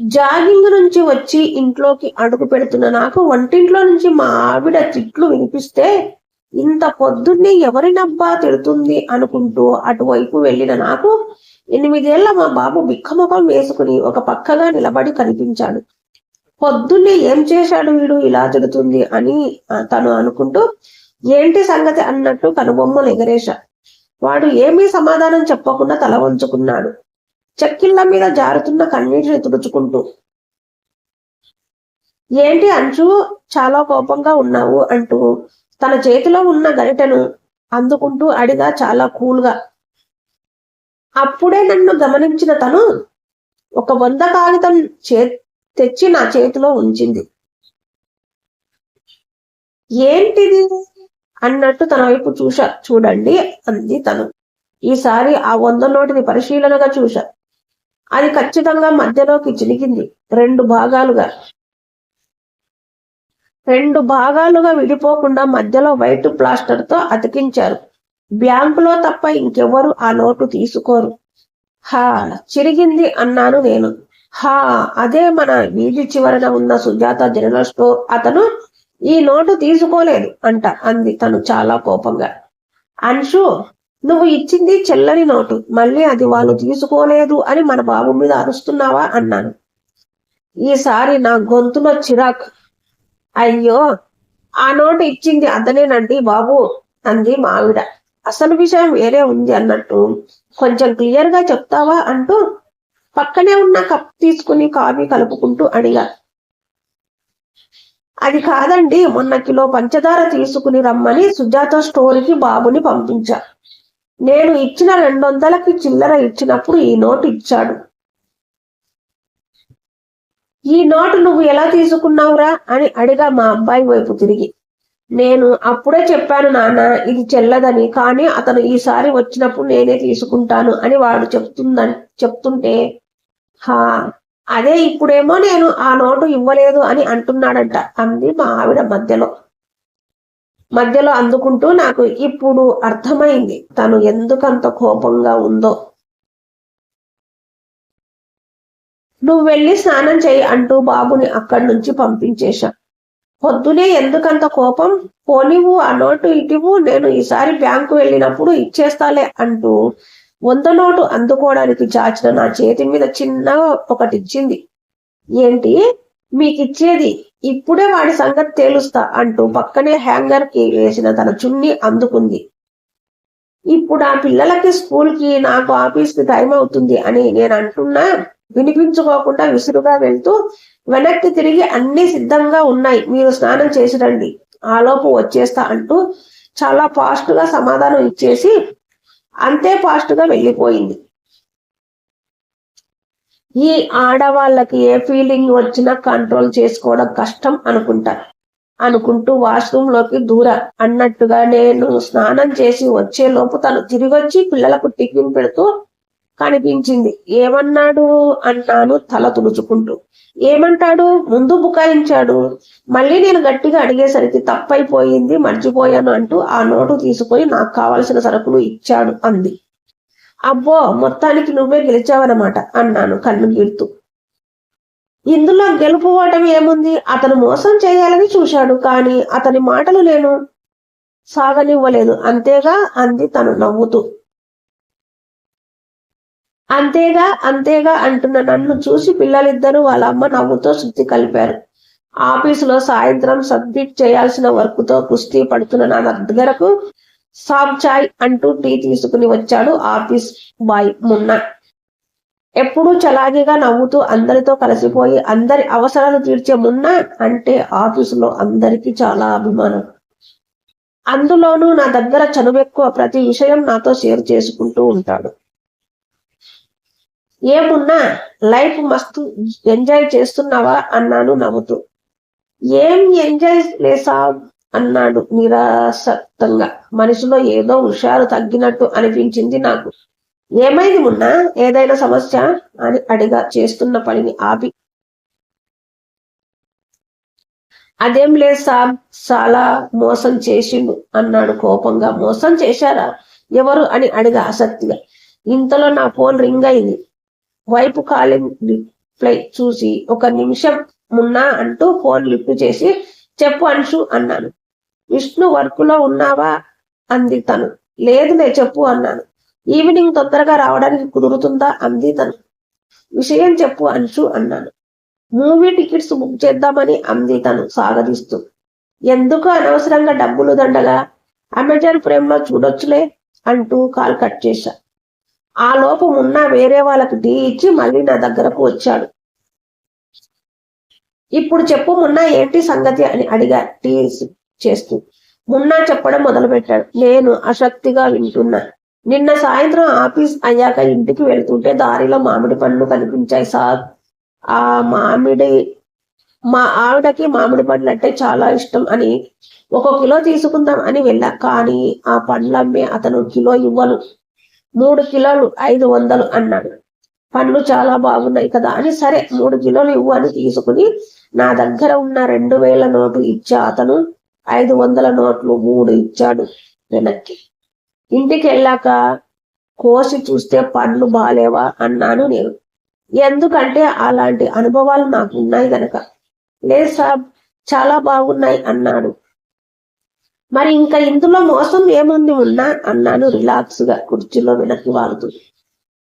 Jogging నుంచి వచ్చి ఇంట్లోకి అడుగు పెడుతున్న నాకు వంటింట్లో నుంచి మా ఆవిడ తిట్లు వినిపిస్తే ఇంత పొద్దున్నే ఎవరినబ్బా తిడుతుంది అనుకుంటూ అటువైపు వెళ్ళిన నాకు ఎనిమిదేళ్ళ మా బాబు బిక్కముఖం వేసుకుని ఒక పక్కగా నిలబడి కనిపించాడు. పొద్దున్నే ఏం చేశాడు వీడు ఇలా తిడుతుంది అని తను అనుకుంటూ ఏంటి సంగతి అన్నట్టు కనుబొమ్మలు ఎగరేశా. వాడు ఏమీ సమాధానం చెప్పకుండా తల వంచుకున్నాడు. చెక్కిళ్ళ మీద జారుతున్న కన్నీటిని తుడుచుకుంటూ ఏంటి అంచు చాలా కోపంగా ఉన్నావు అంటూ తన చేతిలో ఉన్న గరిటెను అందుకుంటూ అడిగా చాలా కూల్గా. అప్పుడే నన్ను గమనించిన తను ఒక వంద కాగితం చే తెచ్చి నా చేతిలో ఉంచింది. ఏంటిది? అన్నట్టు తన వైపు చూశా. చూడండి అంది తను. ఈసారి ఆ వంద నోటిని పరిశీలనగా చూశా. అది ఖచ్చితంగా మధ్యలోకి చిలికింది రెండు భాగాలుగా. రెండు భాగాలుగా విడిపోకుండా మధ్యలో వైట్ ప్లాస్టర్తో అతికించారు. బ్యాంకులో తప్ప ఇంకెవ్వరు ఆ నోటు తీసుకోరు. హా చిరిగింది అన్నాను నేను. హా అదే మన వీధి చివరన ఉన్న సుజాత జనరల్ స్టోర్. అతను ఈ నోటు తీసుకోలేదు అంట అంది తను చాలా కోపంగా. అన్షు నువ్వు ఇచ్చింది చెల్లని నోటు. మళ్ళీ అది వాళ్ళు తీసుకోలేదు అని మన బాబు మీద అరుస్తున్నావా అన్నాను. ఈసారి నా గొంతులో చిరాక్. అయ్యో ఆ నోటు ఇచ్చింది అతనేనండి బాబు అంది మావిడ. అసలు విషయం వేరే ఉంది అన్నట్టు. కొంచెం క్లియర్గా చెప్తావా అంటూ పక్కనే ఉన్న కప్ తీసుకుని కాఫీ కలుపుకుంటూ అడిగా. అది కాదండి మొన్న కిలో పంచదార తీసుకుని రమ్మని సుజాత స్టోర్కి బాబుని పంపించా. నేను ఇచ్చిన రెండు వందలకి చిల్లర ఇచ్చినప్పుడు ఈ నోటు ఇచ్చాడు. ఈ నోటు నువ్వు ఎలా తీసుకున్నావురా అని అడిగా మా అబ్బాయి వైపు తిరిగి. నేను అప్పుడే చెప్పాను నాన్న ఇది చెల్లదని కానీ అతను ఈసారి వచ్చినప్పుడు నేనే తీసుకుంటాను అని వాడు చెప్తుందని చెప్తుంటే హా అదే ఇప్పుడేమో నేను ఆ నోటు ఇవ్వలేదు అని అంటున్నాడంట అంది మా ఆవిడ మధ్యలో. మధ్యలో అందుకుంటూ నాకు ఇప్పుడు అర్థమైంది తను ఎందుకంత కోపంగా ఉందో. నువ్వు వెళ్ళి స్నానం చేయి అంటూ బాబుని అక్కడి నుంచి పంపించేశా. పొద్దునే ఎందుకంత కోపం? పోనివ్వు ఆ నోటు ఇటివు నేను ఈసారి బ్యాంకు వెళ్ళినప్పుడు ఇచ్చేస్తాలే అంటూ వంద నోటు అందుకోవడానికి చాచిన నా చేతి మీద చిన్నగా ఒకటి ఇచ్చింది ఏంటి? మీకు ఇచ్చేది ఇప్పుడే వాడి సంగతి తేలుస్తా అంటూ పక్కనే హ్యాంగర్కి వేసిన తన చున్ని అందుకుంది. ఇప్పుడు ఆ పిల్లలకి స్కూల్కి నాకు ఆఫీస్కి టైం అవుతుంది అని నేను అంటున్నా వినిపించుకోకుండా విసురుగా వెళ్తూ వెనక్కి తిరిగి అన్ని సిద్ధంగా ఉన్నాయి. మీరు స్నానం చేసి రండి. ఆలోపు వచ్చేస్తా అంటూ చాలా ఫాస్ట్గా సమాధానం ఇచ్చేసి అంతే ఫాస్ట్గా వెళ్ళిపోయింది. ఈ ఆడవాళ్ళకి ఏ ఫీలింగ్ వచ్చినా కంట్రోల్ చేసుకోవడం కష్టం అనుకుంటా. అనుకుంటూ వాష్రూమ్లోకి దూర. అన్నట్టుగా నేను స్నానం చేసి వచ్చే లోపు తను తిరిగొచ్చి పిల్లలకు టిఫిన్ పెడుతూ కనిపించింది. ఏమన్నాడు అన్నాను తల తుడుచుకుంటూ. ఏమంటాడు? ముందు బుకాయించాడు. మళ్ళీ నేను గట్టిగా అడిగేసరికి తప్పైపోయింది మర్చిపోయాను అంటూ ఆ నోటు తీసుకొని నాకు కావలసిన సరుకులు ఇచ్చాడు అంది. అబ్బో మొత్తానికి నువ్వే గెలిచావన్నమాట అన్నాను కన్ను గీడుతూ ఇందులో గెలుపు ఓటమి ఏముంది? అతను మోసం చేయాలని చూశాడు కానీ అతని మాటలు నేను సాగనివ్వలేదు. అంతేగా? అంది తను నవ్వుతూ. అంతేగా? అంతేగా? అంటున్న నన్ను చూసి పిల్లలిద్దరూ వాళ్ళ అమ్మ నవ్వుతో శుద్ధి కలిపారు. ఆఫీసులో సాయంత్రం సబ్మిట్ చేయాల్సిన వర్క్తో కుస్తీ పడుతున్న నా దగ్గరకు సాఫ్ చాయ్ అంటూ టీ తీసుకుని వచ్చాడు ఆఫీస్ బాయ్ మున్న. ఎప్పుడూ చలాగిగా నవ్వుతూ అందరితో కలిసిపోయి అందరి అవసరాలు తీర్చే మున్న అంటే ఆఫీసులో అందరికీ చాలా అభిమానం. అందులోనూ నా దగ్గర చనువెక్కువ ప్రతి విషయం నాతో షేర్ చేసుకుంటూ ఉంటాడు. ఏమున్నా లైఫ్ మస్తు ఎంజాయ్ చేస్తున్నావా? అన్నాను నవ్వుతూ. ఏం ఎంజాయ్ లేసా అన్నాడు నిరాసక్తంగా. మనసులో ఏదో హుషారు తగ్గినట్టు అనిపించింది నాకు. ఏమైంది మున్నా? ఏదైనా సమస్య? అని అడిగా చేస్తున్న పనిని ఆపి. అదేం లేదు సాబ్ చాలా మోసం చేసిండు అన్నాడు కోపంగా. మోసం చేశారా? ఎవరు అని అడిగా ఆసక్తిగా. ఇంతలో నా ఫోన్ రింగ్ అయింది. వైపు కాలింగ్ రిప్లై చూసి. ఒక నిమిషం మున్నా అంటూ ఫోన్ లిఫ్ట్ చేసి చెప్పు అంశు అన్నాను. విష్ణు వర్కులో ఉన్నావా? అంది తను. లేదులే చెప్పు అన్నాను. ఈవినింగ్ తొందరగా రావడానికి కుదురుతుందా? అంది తను. విషయం చెప్పు అంశు అన్నాను. మూవీ టికెట్స్ బుక్ చేద్దామని అంది తను సాగదీస్తూ. ఎందుకు అనవసరంగా డబ్బులు దండగా అమెజాన్ ప్రేమ్లో చూడొచ్చులే అంటూ కాల్ కట్ చేశా. ఆ లోపు ఉన్న వేరే వాళ్ళకి టీ ఇచ్చి మళ్ళీ నా దగ్గరకు వచ్చాడు. ఇప్పుడు చెప్పు మున్నా ఏంటి సంగతి అని అడిగా టీ చేస్తూ. మున్నా చెప్పడం మొదలుపెట్టాడు. నేను ఆసక్తిగా వింటున్నా. నిన్న సాయంత్రం ఆఫీస్ అయ్యాక ఇంటికి వెళ్తుంటే దారిలో మామిడి పండ్లు కనిపించాయి సార్. ఆ మామిడి మా ఆవిడకి మామిడి పండ్లు అంటే చాలా ఇష్టం అని ఒక కిలో తీసుకుందాం అని వెళ్ళా. కానీ ఆ పండ్లమ్మే అతను కిలో ఇవ్వను. మూడు కిలోలు ఐదు వందలు అన్నాడు. పండ్లు చాలా బాగున్నాయి కదా అని సరే మూడు కిలోలు ఇవ్వు అని తీసుకుని నా దగ్గర ఉన్న రెండు వేల నోటు ఇచ్చా అతను ఐదు వందల నోట్లు మూడు ఇచ్చాడు వెనక్కి. ఇంటికి వెళ్ళాక కోసి చూస్తే పండ్లు బాలేవా అన్నాను నేను. ఎందుకంటే అలాంటి అనుభవాలు నాకు ఉన్నాయి గనక. లేదు సాబ్ చాలా బాగున్నాయి అన్నాడు. మరి ఇంకా ఇందులో మోసం ఏముంది ఉన్నా అన్నాను రిలాక్స్గా కుర్చీలో వెనక్కి వాలుతూ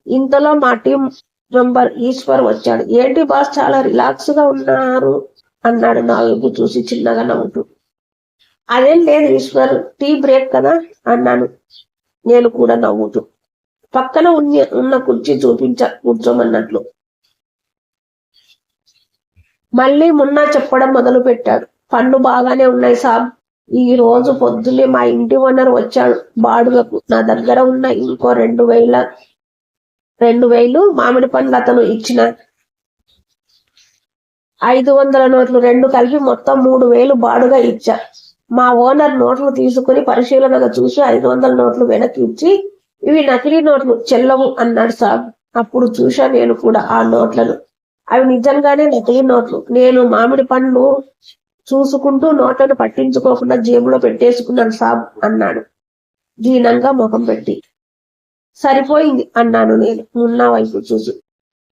ఇంతలో మా టీం మెంబర్ ఈశ్వర్ వచ్చాడు. ఏంటి బాస్ చాలా రిలాక్స్గా ఉన్నారు అన్నాడు నా వైపు చూసి చిన్నగా నవ్వుతూ. అదేం లేదు ఈశ్వర్ టీ బ్రేక్ కదా అన్నాను. నేను కూడా నవ్వుతూ. పక్కన ఉన్న ఉన్న కుర్చీ చూపించ కూర్చోమన్నట్లు. మళ్ళీ మున్నా చెప్పడం మొదలు పెట్టాడు పండ్లు బాగానే ఉన్నాయి సాబ్. ఈ రోజు పొద్దున్నే మా ఇంటి ఓనర్ వచ్చాడు. బాడుగకు నా దగ్గర ఉన్న ఇంకో రెండు వేల రెండు వేలు మామిడి పండ్లు అతను ఇచ్చిన ఐదు వందల నోట్లు రెండు కలిపి మొత్తం మూడు వేలు బాడుగా ఇచ్చా. మా ఓనర్ నోట్లు తీసుకుని పరిశీలనగా చూసి ఐదు వందల నోట్లు వెనక్కి ఇచ్చి ఇవి నకిలీ నోట్లు చెల్లవు అన్నాడు సాబ్. అప్పుడు చూశా నేను కూడా ఆ నోట్లను. అవి నిజంగానే నకిలీ నోట్లు. నేను మామిడి పండ్లు చూసుకుంటూ నోట్లను పట్టించుకోకుండా జేబులో పెట్టేసుకున్నాను సాబ్ అన్నాడు. దీనంగా ముఖం పెట్టి. సరిపోయింది అన్నాను నేను. ఉన్న వైపు చూసి.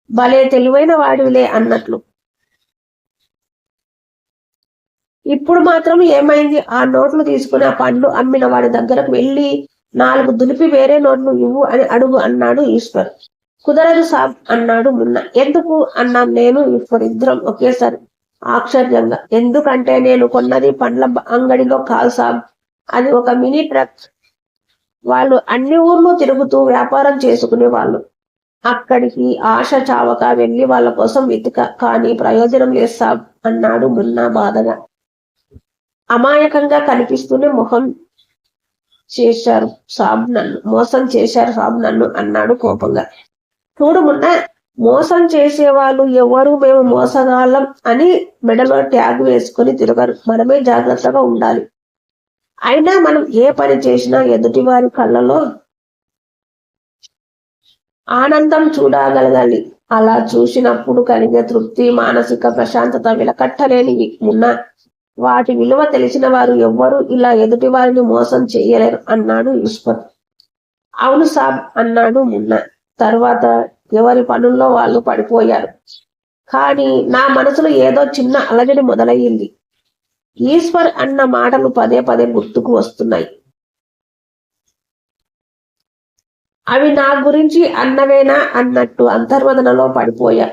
భలే తెలివైన వాడివిలే అన్నట్లు. ఇప్పుడు మాత్రం ఏమైంది? ఆ నోట్లు తీసుకుని ఆ పండ్లు అమ్మిన వాడి దగ్గరకు వెళ్ళి నాలుగు దులిపి వేరే నోట్లు ఇవ్వు అని అడుగు అన్నాడు ఈశ్వర్. కుదరదు సాబ్ అన్నాడు మున్న. ఎందుకు? అన్నాం నేను. ఇప్పుడు ఇద్దరం ఒకేసారి ఆశ్చర్యంగా. ఎందుకంటే నేను కొన్నది పండ్ల అంగడిలో కాదు సాబ్. అది ఒక మినీ ట్రక్. వాళ్ళు అన్ని ఊర్లు తిరుగుతూ వ్యాపారం చేసుకునే వాళ్ళు. అక్కడికి ఆశ చావక వెళ్ళి వాళ్ళ కోసం వెతుక. కానీ ప్రయోజనం లేదు సాబ్ అన్నాడు మున్నా బాధగా. అమాయకంగా కనిపిస్తూనే మొహం చేశారు సాబ్ నన్ను. మోసం చేశారు సాబ్ నన్ను అన్నాడు కోపంగా. చూడు మున్న మోసం చేసేవాళ్ళు ఎవరు? మేము మోసగాళ్ళం అని మెడలో ట్యాగ్ వేసుకొని తిరగరు. మనమే జాగ్రత్తగా ఉండాలి. అయినా మనం ఏ పని చేసినా ఎదుటి వారి కళ్ళలో ఆనందం చూడగలగాలి. అలా చూసినప్పుడు కలిగే తృప్తి మానసిక ప్రశాంతత విలకట్టలేనివి. ఉన్న వాటి విలువ తెలిసిన వారు ఎవ్వరూ ఇలా ఎదుటి వారిని మోసం చేయలేరు అన్నాడు ఈశ్వర్ అవును సాబ్ అన్నాడు మున్న. తర్వాత ఎవరి పనుల్లో వాళ్ళు పడిపోయారు. కానీ నా మనసులో ఏదో చిన్న అలజడి మొదలయ్యింది. ఈశ్వర్ అన్న మాటలు పదే పదే గుర్తుకు వస్తున్నాయి. అవి నా గురించి అన్నవేనా అన్నట్టు అంతర్వదనలో పడిపోయా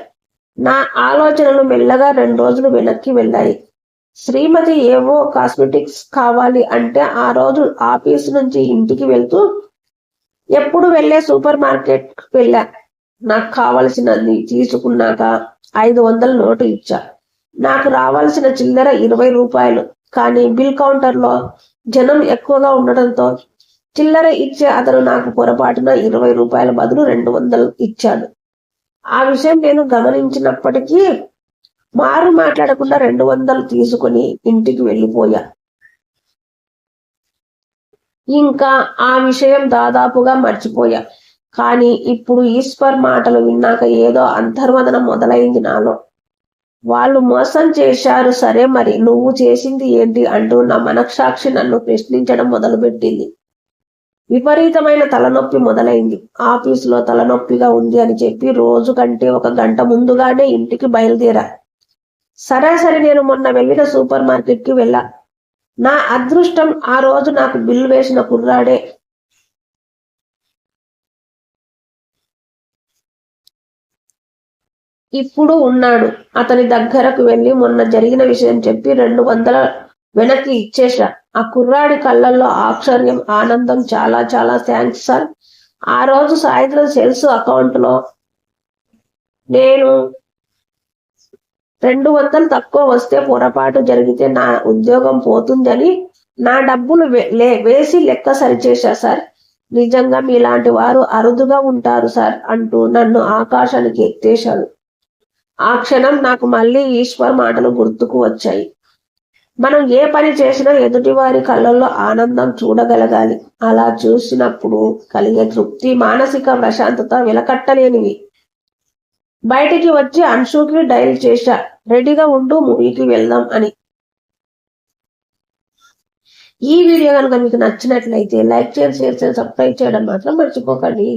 నా ఆలోచనలు మెల్లగా రెండు రోజులు వెనక్కి వెళ్ళాయి. శ్రీమతి ఏవో కాస్మెటిక్స్ కావాలి అంటే ఆ రోజు ఆఫీస్ నుంచి ఇంటికి వెళ్తూ ఎప్పుడు వెళ్ళే సూపర్ మార్కెట్ వెళ్ళా. నాకు కావలసినది తీసుకున్నాక ఐదు వందల నోటు ఇచ్చా. నాకు రావాల్సిన చిల్లర ఇరవై రూపాయలు. కానీ బిల్ కౌంటర్లో జనం ఎక్కువగా ఉండడంతో చిల్లర ఇచ్చే అతను నాకు పొరపాటున ఇరవై రూపాయల బదులు రెండు వందలు ఇచ్చాడు. ఆ విషయం నేను గమనించినప్పటికీ మారు మాట్లాడకుండా రెండు వందలు తీసుకుని ఇంటికి వెళ్ళిపోయా. ఇంకా ఆ విషయం దాదాపుగా మర్చిపోయా. కానీ ఇప్పుడు ఈశ్వర్ మాటలు విన్నాక ఏదో అంతర్వదన మొదలైంది నాలో. వాళ్ళు మోసం చేశారు సరే మరి నువ్వు చేసింది ఏంటి అంటూ నా మనక్షాక్షి నన్ను ప్రశ్నించడం మొదలుపెట్టింది. విపరీతమైన తలనొప్పి మొదలైంది. ఆఫీసులో తలనొప్పిగా ఉంది అని చెప్పి రోజు కంటే ఒక గంట ముందుగానే ఇంటికి బయలుదేరా. సరాసరి నేను మొన్న వెళ్ళిన సూపర్ మార్కెట్కి వెళ్ళా. నా అదృష్టం ఆ రోజు నాకు బిల్లు వేసిన కుర్రాడే. ఇప్పుడు ఉన్నాడు. అతని దగ్గరకు వెళ్ళి మొన్న జరిగిన విషయం చెప్పి రెండు వందల వెనక్కి ఇచ్చేసా ఆ కుర్రాడి కళ్ళల్లో ఆశ్చర్యం ఆనందం చాలా చాలా థ్యాంక్స్ సార్. ఆ రోజు సాయంత్రం సెల్స్ అకౌంట్లో నేను రెండు వందలు తక్కువ వస్తే పొరపాటు జరిగితే నా ఉద్యోగం పోతుందని నా డబ్బులు వే- లే- వేసి లెక్క సరిచేశా సార్. నిజంగా మీలాంటి వారు అరుదుగా ఉంటారు సార్ అంటూ నన్ను ఆకాశానికి ఎత్తేశాడు ఆ క్షణం నాకు మళ్ళీ ఈశ్వర్ మాటలు గుర్తుకు వచ్చాయి. మనం ఏ పని చేసినా ఎదుటివారి కళ్ళల్లో ఆనందం చూడగలగాలి. అలా చూసినప్పుడు కలిగే తృప్తి మానసిక ప్రశాంతత వెలకట్టలేనివి. బయటికి వచ్చి అంశుకి డైల్ చేశా. రెడీగా ఉండు మూవీకి వెళ్దాం అని. ఈ వీడియో కనుక మీకు నచ్చినట్లయితే లైక్ చేయండి షేర్ చేయండి సబ్స్క్రైబ్ చేయడం మాత్రం మర్చిపోకండి.